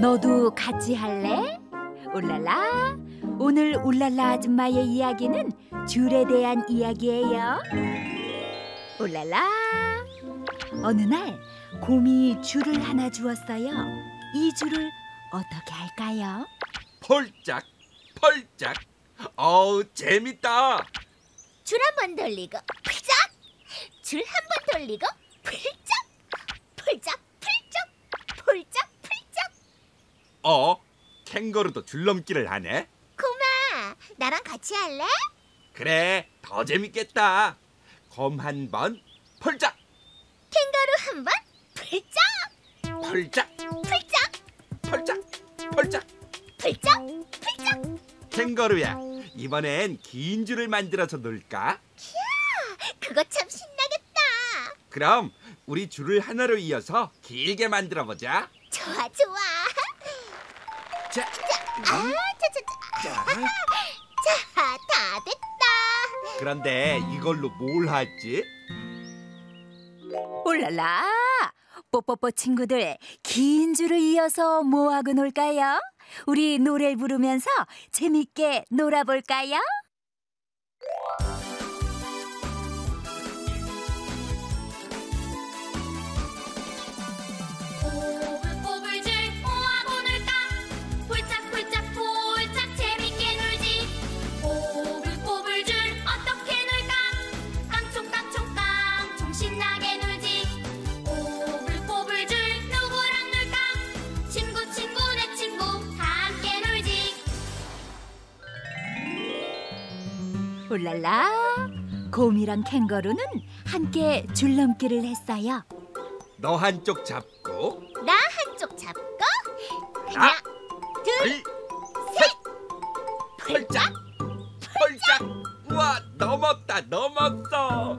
너도 같이 할래? 울랄라. 오늘 울랄라 아줌마의 이야기는 줄에 대한 이야기예요. 울랄라. 어느 날 곰이 줄을 하나 주었어요. 이 줄을 어떻게 할까요? 펄짝 펄짝 어우 재밌다 줄 한 번 돌리고 풀짝 줄 한 번 돌리고 풀짝 풀짝 풀짝 풀짝 어? 캥거루도 줄넘기를 하네? 고마 나랑 같이 할래? 그래 더 재밌겠다. 검 한 번 펄짝. 캥거루 한번 풀짝. 펄짝? 풀짝. 펄짝? 펄짝? 풀짝? 풀짝. 캥거루야 이번엔 긴 줄을 만들어서 놀까? 그거 참 신나겠다. 그럼 우리 줄을 하나로 이어서 길게 만들어 보자. 좋아 좋아 자, 아 자자자 자 자 다 됐다 그런데 이걸로 뭘 하지? 울랄라. 뽀뽀뽀 친구들 긴 줄을 이어서 뭐 하고 놀까요? 우리 노래를 부르면서 재밌게 놀아볼까요? 울랄라. 곰이랑 캥거루는 함께 줄넘기를 했어요. 너 한쪽 잡고. 나 한쪽 잡고. 하나 둘 둘셋. 펄짝. 펄짝. 우와 넘었다 넘었어.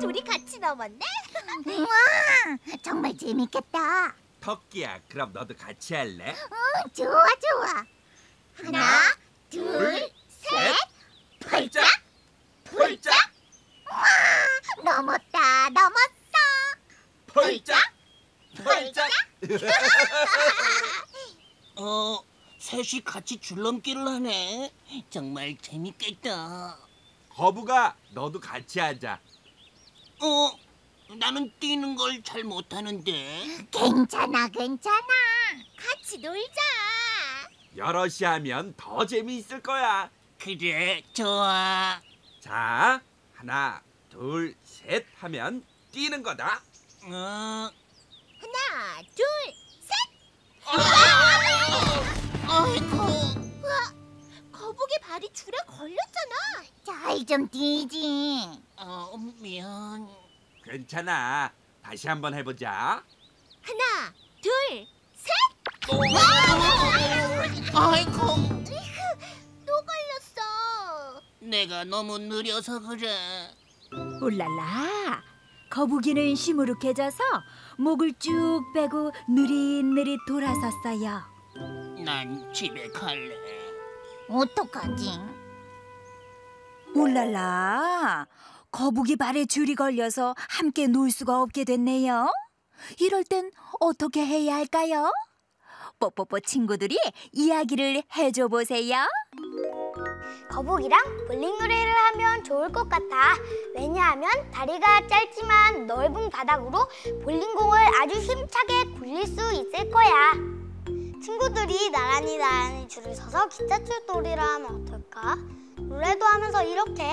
둘이 같이 넘었네. 우와 정말 재밌겠다. 토끼야 그럼 너도 같이 할래? 응, 좋아 좋아. 하나 둘 셋 펄짝 펄짝 넘었다 넘었어. 펄짝 펄짝 어, 셋이 같이 줄넘기를 하네. 정말 재밌겠다. 거북아 너도 같이 하자. 어, 나는 뛰는 걸 잘 못하는데. 괜찮아 괜찮아. 같이 놀자. 여럿이 하면 더 재미있을 거야 그래, 좋아. 자 하나 둘 셋 하면 뛰는 거다. 어, 하나 둘 셋! 아이고. 거북이 발이 줄에 걸렸잖아. 잘좀 뛰지. 어, 미안. 괜찮아. 다시 한번 해보자. 하나 둘셋! 아이고. 내가 너무 느려서 그래. 울랄라. 거북이는 시무룩해 져서 목을 쭉 빼고 느릿느릿 돌아섰어요. 난 집에 갈래. 어떡하지 울랄라. 거북이 발에 줄이 걸려서 함께 놀 수가 없게 됐네요. 이럴 땐 어떻게 해야 할까요? 뽀뽀뽀 친구들이 이야기를 해줘 보세요. 거북이랑 볼링 놀이를 하면 좋을 것 같아. 왜냐하면 다리가 짧지만 넓은 바닥으로 볼링공을 아주 힘차게 굴릴 수 있을 거야. 친구들이 나란히 나란히 줄을 서서 기차줄 놀이를 하면 어떨까? 노래도 하면서 이렇게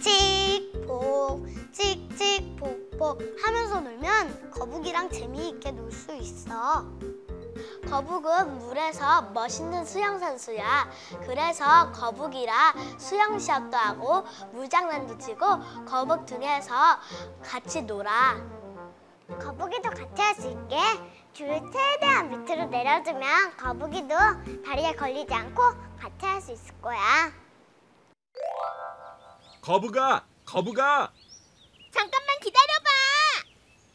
찍폭 찍찍폭폭 하면서 놀면 거북이랑 재미있게 놀 수 있어. 거북은 물에서 멋있는 수영 선수야. 그래서 거북이라 수영 시합도 하고 물장난도 치고 거북 등에서 같이 놀아. 거북이도 같이 할 수 있게 줄을 최대한 밑으로 내려주면 거북이도 다리에 걸리지 않고 같이 할 수 있을 거야. 거북아 거북아 잠깐만 기다려봐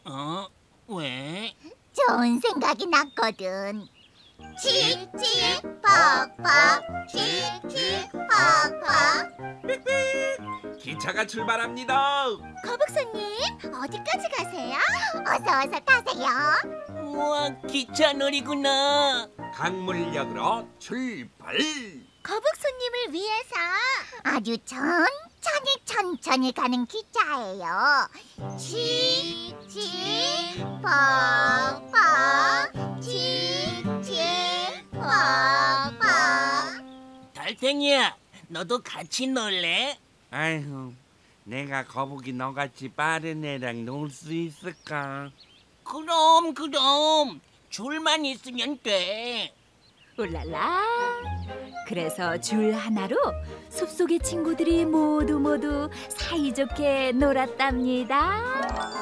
어, 왜? 좋은 생각이 났거든 칙칙 퍽퍽 칙칙 퍽퍽 기차가 출발합니다 거북선님 어디까지 가세요? 어서 어서 타세요 우와, 기차 놀이구나. 강물역으로 출발. 거북 손님을 위해서 아주 천천히 천천히 가는 기차예요. 칙칙 퍽퍽 달팽이야, 너도 같이 놀래? 아이고, 내가 거북이 너같이 빠른 애랑 놀 수 있을까? 그럼 그럼 줄만 있으면 돼. 울랄라. 그래서 줄 하나로 숲속의 친구들이 모두 모두 사이좋게 놀았답니다.